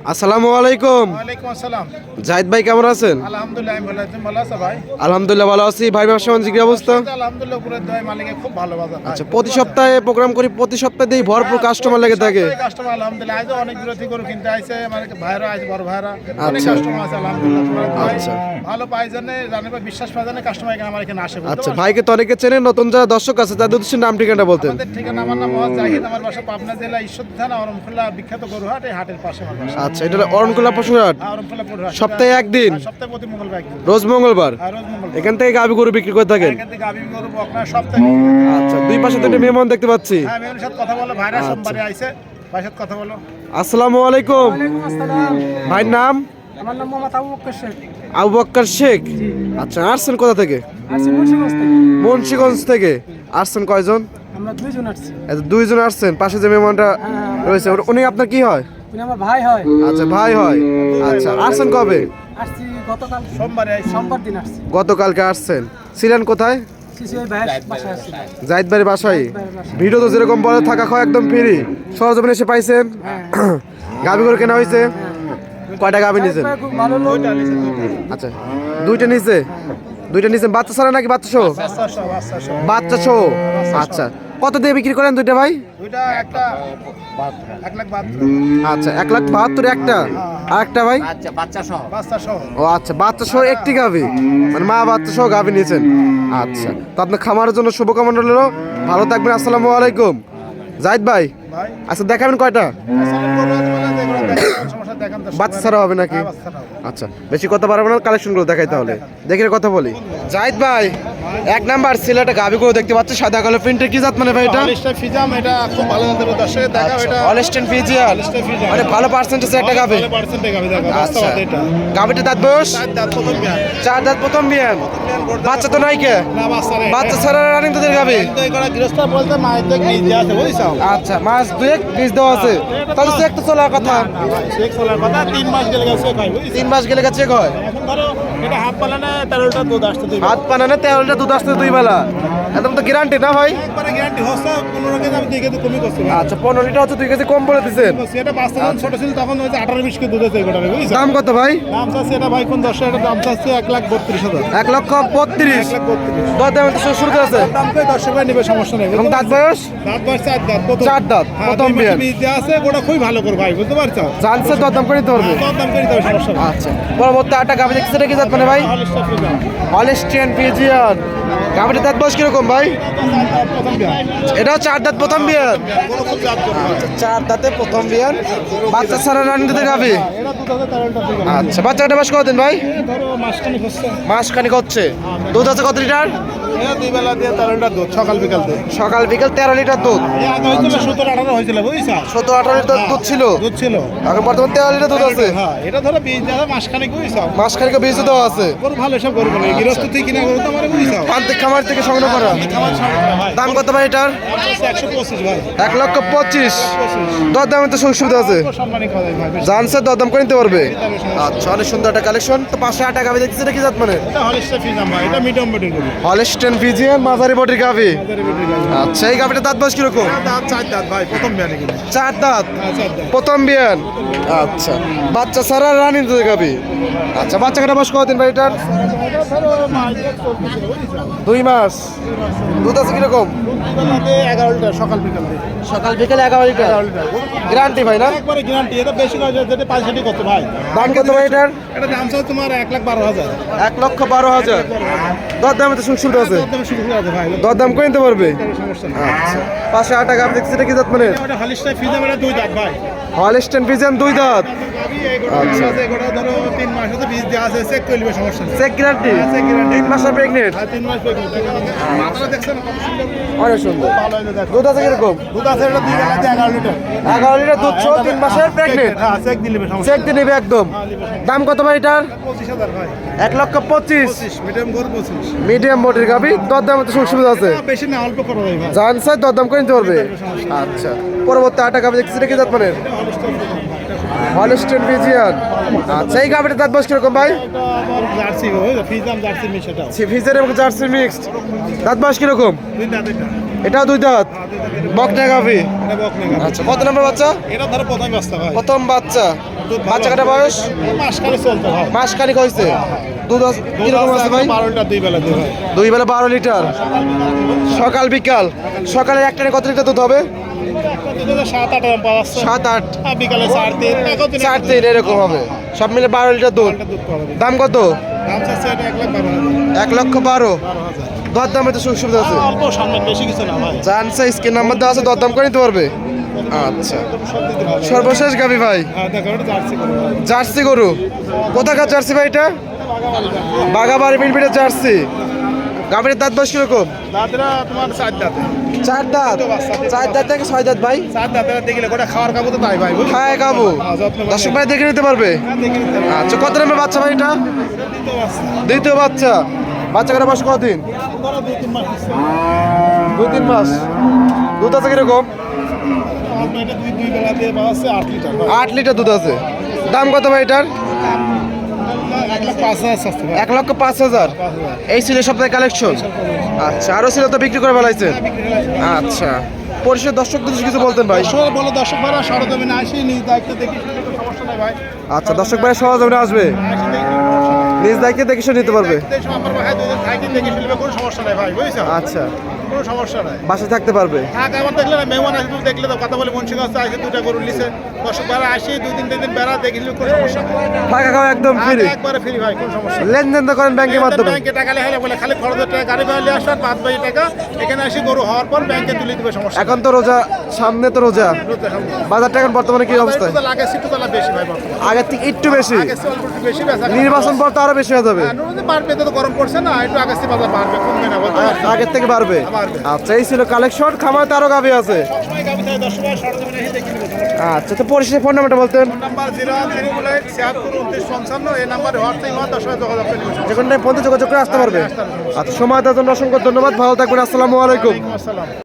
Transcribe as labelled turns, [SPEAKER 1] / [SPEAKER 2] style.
[SPEAKER 1] আসসালামু আলাইকুম।
[SPEAKER 2] ওয়ালাইকুম আসসালাম।
[SPEAKER 1] জাহিদ ভাই কেমন আছেন?
[SPEAKER 2] আলহামদুলিল্লাহ আমি ভালো আছি। ভালো আছো ভাই?
[SPEAKER 1] আলহামদুলিল্লাহ ভালো আছি। ভাই ব্যবসা বাণিজ্য কি অবস্থা?
[SPEAKER 2] আলহামদুলিল্লাহ উপরের দয় মালিকের খুব ভালো বাজার।
[SPEAKER 1] আচ্ছা প্রতি সপ্তাহে প্রোগ্রাম করি প্রতি সপ্তাহে দিই ভরপুর কাস্টমার লেগে থাকে।
[SPEAKER 2] কাস্টমার আলহামদুলিল্লাহ। আজও অনেক বিরোধী করে কিনতে আইছে মানে ভাইরা আছে বড় ভাইরা অনেক
[SPEAKER 1] আচ্ছা।
[SPEAKER 2] কাস্টমার আছে আলহামদুলিল্লাহ
[SPEAKER 1] আচ্ছা।
[SPEAKER 2] ভালো পাই জানে জানে বা বিশ্বাস পাই জানে কাস্টমার এখানে আমার এখানে আসে
[SPEAKER 1] আচ্ছা ভাইকে তো অনেকে চেনে নতুন যারা দর্শক আছে তাদের উদ্দেশ্যে নাম ঠিকানা বলতেন।
[SPEAKER 2] ঠিকানা আমার নাম মোহাম্মদ জাহিদ আমার বাসা পাবনা জেলা ঈশ্বর থানা অরমখোলা বিখ্যাত গরুহাট এই হাটের পাশে আমার বাসা।
[SPEAKER 1] আচ্ছা এটা হলো অরণকুলা পশুরহাট
[SPEAKER 2] হ্যাঁ,
[SPEAKER 1] সপ্তাহে একদিন?
[SPEAKER 2] সপ্তাহে প্রতি মঙ্গলবার একদিন।
[SPEAKER 1] রোজ মঙ্গলবার? এখান থেকে গাভি গরু বিক্রি করে থাকেন? আচ্ছা দুই পাশে তিনটে মেহমান দেখতে পাচ্ছি।
[SPEAKER 2] হ্যাঁ আমি ওর সাথে কথা বলো ভাইরা
[SPEAKER 1] আচ্ছা।
[SPEAKER 2] সোমবারে আইছে ভাইয়ের সাথে কথা বলো।
[SPEAKER 1] আসসালামু আলাইকুম। ভাইয়ের নাম?
[SPEAKER 3] আমার নাম মোহাম্মদ আবু বক্কর শেখ।
[SPEAKER 1] আবু বক্কর শেখ? আচ্ছা আসছেন কোথা থেকে?
[SPEAKER 3] মুন্সিগঞ্জ থেকে।
[SPEAKER 1] আসছেন কয়জন?
[SPEAKER 3] আমরা দুইজন আসছি।
[SPEAKER 1] দুইজন আসছেন পাশে যে মেহমানটা রয়েছে। উনি আপনার কি হয়?
[SPEAKER 3] উনি আমার ভাই হয়।
[SPEAKER 1] আচ্ছা ভাই হয়। আচ্ছা আসছেন কবে?
[SPEAKER 3] আসছি গতকাল
[SPEAKER 2] সোমবারে
[SPEAKER 3] সোমবার দিন আসছি।
[SPEAKER 1] গতকালকে আসছেন। ছিলেন কোথায়? জাহিদ
[SPEAKER 3] ভাইয়ের বাসায়।
[SPEAKER 1] ভিডিও তো যেরকম বলে থাকা খাওয়া একদম ফ্রি সহজীবনে এসে পাইছেন? গাভি করে কেনা হয়েছে? কয়টা গাভি নিয়েছেন? আচ্ছা দুইটা নিচে দুইটা নিচে বাচ্চা ছাড়া নাকি বাচ্চা সহ?
[SPEAKER 2] আচ্ছা আচ্ছা
[SPEAKER 1] বাচ্চা সহ। আচ্ছা। কত দিয়ে বিক্রি করেন দুইটা ভাই? আচ্ছা এক লাখ বাহাত্তর একটা। আর একটা ভাই? ও আচ্ছা বাচ্চা সহ একটি গাভি। মানে মা বাচ্চা সহ গাভি নিয়েছেন আচ্ছা। তো আপনার খামারের জন্য শুভকামনা রইল। ভালো থাকবেন আসসালামু আলাইকুম। জাহিদ ভাই আচ্ছা দেখাবেন কয়টা?
[SPEAKER 2] আসলে গরু আছে যেগুলো দেখেন, কোন সমস্যা দেখান তো
[SPEAKER 1] বাচ্চা ছাড়া হবে নাকি?
[SPEAKER 2] হ্যাঁ।
[SPEAKER 1] আচ্ছা বেশি কথা পারব না কালেকশনগুলো দেখাই তাহলে। দেখে কথা বলি। জাহিদ ভাই এক নাম্বার সিলেটে গাভি করে দেখতে পাচ্ছি সাদা কালো প্রিন্টের কি জাত মানে ভাই এটা?
[SPEAKER 2] হলিস্টার ফিজাম এটা খুব ভালো জাতের দর্শক দেখাও এটা
[SPEAKER 1] অলস্টেন ফিজিয়াল
[SPEAKER 2] হলিস্টার ফিজাম
[SPEAKER 1] মানে ভালো পার্সেন্টেজ একটা গাভি
[SPEAKER 2] ভালো পার্সেন্টে গাবি দেখো
[SPEAKER 1] আচ্ছা।
[SPEAKER 2] বাস্তবতা এটা।
[SPEAKER 1] গাভিটা দাঁত বয়স?
[SPEAKER 2] দাঁত প্রথম বিয়ান।
[SPEAKER 1] চার দাঁত প্রথম বিয়ান। বাচ্চা তো নাই কে?
[SPEAKER 2] না বাচ্চা নেই।
[SPEAKER 1] বাচ্চা ছাড়া রানিং তোদের গাভি
[SPEAKER 2] তো এই করা গৃহস্থ বলতে মায়ের থেকে নিজ দিয়ে আছে বুঝছ?
[SPEAKER 1] আচ্ছা মাস দুয়েক বীজ দেওয়া আছে। তাহলে চেক তো চলার কথা।
[SPEAKER 2] শেখ সোলার কথা। তিন মাস গেলে গেছে ভাই
[SPEAKER 1] তিন মাস গেলে চেক হয়।
[SPEAKER 2] এখন ধরো এটা হাত পালানে তেরোটা দুধ আসতে
[SPEAKER 1] হাত পানানে তেরোটা দুধ আসতে দুই বেলা। একদম তো গ্যারান্টি না ভাই?
[SPEAKER 2] একবারে গ্যারান্টি হচ্ছে পনেরো কেজি আমি দিকে তো কমই করছি
[SPEAKER 1] আচ্ছা পনেরো লিটার হচ্ছে দুই কেজি কম বলে দিচ্ছেন
[SPEAKER 2] যখন ছোট ছিল তখন হচ্ছে আঠারো বিশ কেজি দুধ আছে
[SPEAKER 1] দাম কত ভাই?
[SPEAKER 2] দাম চাচ্ছে এটা ভাই কোন দশটা এটা দাম চাচ্ছে এক লাখ বত্রিশ হাজার।
[SPEAKER 1] এক লক্ষ বত্রিশ। দর দাম তো শুরুতে আছে?
[SPEAKER 2] দাম করে দর্শক ভাই নেবে সমস্যা নেই।
[SPEAKER 1] এবং দাঁত? বয়স?
[SPEAKER 2] দাঁত বয়স চার দাঁত
[SPEAKER 1] চার দাঁত,
[SPEAKER 2] হ্যাঁ,
[SPEAKER 1] প্রথম বিয়ান।
[SPEAKER 2] আছে গোটা খুবই ভালো করে ভাই বুঝতে পারছ?
[SPEAKER 1] জানছে দর দাম করে দিতে পারবে?
[SPEAKER 2] দর দাম করে দেবে সমস্যা
[SPEAKER 1] আচ্ছা পরবর্তী আটটা গাভি দেখছি কি জাত মানে ভাই
[SPEAKER 2] ফ্রিজাম।
[SPEAKER 1] পিজিয়ান গাভিটার দাঁত বয়স কীরকম ভাই। এটাও চার দাঁত প্রথম বিয়ান চার দাঁতে প্রথম বিয়ান বাচ্চা ছাড়া রানি দিতে গাভি। আচ্ছা বাচ্চাটা বাস কদিন ভাই
[SPEAKER 2] এ হচ্ছে।
[SPEAKER 1] দুধ আছে কত লিটার
[SPEAKER 2] সকাল বিকাল
[SPEAKER 1] সকাল বিকেল তেরো লিটার দুধ
[SPEAKER 2] সতেরো আঠারো হয়েছিল,
[SPEAKER 1] সতেরো আঠারো লিটার দুধ ছিল
[SPEAKER 2] দুধ ছিল।
[SPEAKER 1] এখন বর্তমান তেরো লিটার দুধ আছে
[SPEAKER 2] এটা ধরো বীজ মাসখানেক, বুঝছ?
[SPEAKER 1] মাস খানিক বীজ দেওয়া আছে
[SPEAKER 2] ভালো সব গৃহস্থ থেকে কিনা আমার,
[SPEAKER 1] খামার থেকে সংগ্রহ করা। দাম কত ভাই এটার। এক লক্ষ পঁচিশ
[SPEAKER 2] পঁচিশ।
[SPEAKER 1] দর দামে তো সুযোগ সুবিধা আছে জানছে দরদাম করে নিতে পারবে আচ্ছা অনেক সুন্দর একটা কালেকশন তো পাঁচশো আট টাকা আমি দেখছি এটা কি জাত মানে। হলেস্টেন ফিজিয়ান মাঝারি বটির গাভি। আচ্ছা এই গাভিটা দাঁত বয়স কীরকম
[SPEAKER 2] চার দাঁত প্রথম বিয়ানে হ্যাঁ, চার দাঁত।
[SPEAKER 1] প্রথম বিয়ান আচ্ছা বাচ্চা ছাড়া রানিং গাভি আচ্ছা বাচ্চা কাটা বয়স কদিন ভাই এটার দুই মাস। দুধ আছে কীরকম?
[SPEAKER 2] দুই এগারো লিটার, সকাল বিকাল।
[SPEAKER 1] সকাল বিকেল এগারো লিটার গ্যারান্টি ভাই না?
[SPEAKER 2] একবারে গ্যারান্টি। এটা বেশি নয় যেটা পাঁচশোটি করতে ভাই?
[SPEAKER 1] দাম কত ভাই এটার?
[SPEAKER 2] এটা দাম তোমার এক লাখ বারো হাজার।
[SPEAKER 1] এক লক্ষ বারো হাজার। দর দামে তো সুযোগ সুবিধা আছে দর দাম করে নিতে পারবে আচ্ছা। পাঁচশো আট টাকা দেখছি এটা কি জাত মানে?
[SPEAKER 2] ফিজাম এটা দুই দাঁত ভাই।
[SPEAKER 1] হলেস্টেন ফিজিয়ান দুই দাঁত।
[SPEAKER 2] আচ্ছা। ধরো তিন মাস হতে বীজ দেওয়া আছে চেক করে নেবে সমস্যা নেই।
[SPEAKER 1] Check guarantee
[SPEAKER 2] check guarantee।
[SPEAKER 1] তিন মাসের প্রেগনেন্ট
[SPEAKER 2] আর তিন মাস প্রেগনেন্ট মাথাটা দেখছেন?
[SPEAKER 1] অনেক সুন্দর।
[SPEAKER 2] ভালো হয়েছে দেখো।
[SPEAKER 1] দুধ আছে কীরকম?
[SPEAKER 2] দুধ আছে এটা দুই বেলা এগারো লিটার।
[SPEAKER 1] এগারো লিটার দুধ সহ তিন মাসের প্রেগনেন্ট
[SPEAKER 2] হ্যাঁ চেক দিয়ে নেবে সমস্যা
[SPEAKER 1] চেক দিয়ে নেবে একদম। দাম কত ভাই এটার?
[SPEAKER 2] পঁচিশ হাজার ভাই।
[SPEAKER 1] এক লক্ষ পঁচিশ।
[SPEAKER 2] মিডিয়াম গরু পঁচিশ।
[SPEAKER 1] মিডিয়াম বডির গাবি দর দামে তো সুযোগ সুবিধা আছে।
[SPEAKER 2] বেশি না অল্প করো
[SPEAKER 1] জান স্যার নিতে পারবে? আচ্ছা পরবর্তী আট টাকা দেখছি এটা কি জাত মানে হলস্টেন ফিজিয়ান। আচ্ছা এই গাবিটার দাঁত বয়স কীরকম ভাই? ফিজের এবং জার্সি মিক্সড। দাঁত বয়স কীরকম?
[SPEAKER 2] এটা
[SPEAKER 1] এটাও দুই দাঁত? বকনা গাভি। আচ্ছা কত নম্বর বাচ্চা?
[SPEAKER 2] এটা ধরো প্রথম বাচ্চা
[SPEAKER 1] প্রথম বাচ্চা। বাচ্চা কাটা বয়স?
[SPEAKER 2] মাস
[SPEAKER 1] খানিক হয়েছে। দুধ কীরকম আছে ভাই?
[SPEAKER 2] দুই বেলা
[SPEAKER 1] বারো লিটার। সকাল বিকাল। সকালে একটা কত লিটার দুধ হবে?
[SPEAKER 2] সাত আট। চার তিন।
[SPEAKER 1] এরকম হবে। সব মিলে বারো লিটার দুধ। দাম কত?
[SPEAKER 2] এক
[SPEAKER 1] লক্ষ বারো
[SPEAKER 2] বারো।
[SPEAKER 1] দর দামে তো সুযোগ সুবিধা আছে।
[SPEAKER 2] ভাই।
[SPEAKER 1] জানছে স্ক্রিন নাম্বার দেওয়া আছে দর দাম করে নিতে পারবে। আচ্ছা।
[SPEAKER 2] দিতে
[SPEAKER 1] সর্বশেষ গাবি ভাই।
[SPEAKER 2] হ্যাঁ জার্সি
[SPEAKER 1] গরু। কোথাকার জার্সি ভাই এটা? বাগাবাড়ি মিলবিটের জার্সি। গাভীর দাঁত বয়স কীরকম?
[SPEAKER 2] তোমার চার দাঁতে।
[SPEAKER 1] চার দাঁত? চার দাঁত থেকে ছয় দাঁত ভাই?
[SPEAKER 2] চার দেখলে গোটা খাওয়ার কাবু তো তাই ভাই বুঝলি?
[SPEAKER 1] হ্যাঁ কাবু।
[SPEAKER 2] হ্যাঁ,
[SPEAKER 1] দর্শক ভাই দেখে নিতে পারবে। আচ্ছা কত নামের বাচ্চা ভাই এটা?
[SPEAKER 2] দ্বিতীয় বাচ্চা।
[SPEAKER 1] বাচ্চা। করে বয়স কদিন।
[SPEAKER 2] দুই তিন মাস।
[SPEAKER 1] দুধ আছে কীরকম?
[SPEAKER 2] আট লিটার
[SPEAKER 1] দুধ আছে। দাম কত ভাই এটার?
[SPEAKER 2] এক
[SPEAKER 1] লক্ষ পাঁচ হাজার? এই ছিল সপ্তাহে কালেকশন আচ্ছা আরও ছিল তো বিক্রি করে ফেলাইছেন? আচ্ছা। পরিষদ দর্শকদের কিছু বলতেন ভাই।
[SPEAKER 2] দর্শক বলো দর্শক ভাড়া সরজমিনে আসি নিজ দায়িত্ব দেখি সমস্যা নাই ভাই।
[SPEAKER 1] আচ্ছা দর্শক ভাই সহজে আসবে?
[SPEAKER 2] নাই।
[SPEAKER 1] নিজ দায়িত্বে দেখে শুনে নিতে পারবে। আচ্ছা।
[SPEAKER 2] কোনো সমস্যা নাই।
[SPEAKER 1] বাসায় থাকতে পারবে?
[SPEAKER 2] থাক আমার দেখলে না মেহমান আসবে দেখলে তো কথা বলে আসে দুটা গরু লিছে দর্শক ভাড়া আসি দুই তিন দিন বেড়া দেখিলে কোনো সমস্যা নাই।
[SPEAKER 1] টাকা খাওয়া একদম ফ্রি
[SPEAKER 2] একবারে ফ্রি ভাই কোনো সমস্যা
[SPEAKER 1] লেনদেন তো করেন ব্যাংকের মাধ্যমে।
[SPEAKER 2] ব্যাংকে টাকা লেখালে বলে খালি খরচের টাকা গাড়ি ভাড়া নিয়ে বাদ বাকি টাকা এখানে আসি গরু হওয়ার পর ব্যাংকে তুলে দিবে সমস্যা
[SPEAKER 1] এখন তো রোজা সামনে তো রোজা। বাজারটা এখন বর্তমানে কি
[SPEAKER 2] তো লাগে একটু তো বেশি ভাই বর্তমানে।
[SPEAKER 1] আগের থেকে একটু বেশি। নির্বাচন পর তো আরও বেশি হয়ে যাবে।
[SPEAKER 2] হ্যাঁ, বাড়বে তো গরম পড়ছে না একটু আগে থেকে বাজার বাড়বে কমবে না
[SPEAKER 1] আগের থেকে বাড়বে। আচ্ছা এই ছিল কালেকশন খামার তারও গাভি আছে। আচ্ছা তো পরিশেষে ফোন নাম্বারটা বলতেন
[SPEAKER 2] যেখানে সময় যোগাযোগ করে নেব সমস্যা
[SPEAKER 1] যে কোনো ফোন যোগাযোগ করে আসতে পারবে। আচ্ছা সময় দেওয়ার জন্য অসংখ্য ধন্যবাদ ভালো থাকবেন আসসালামু আলাইকুম।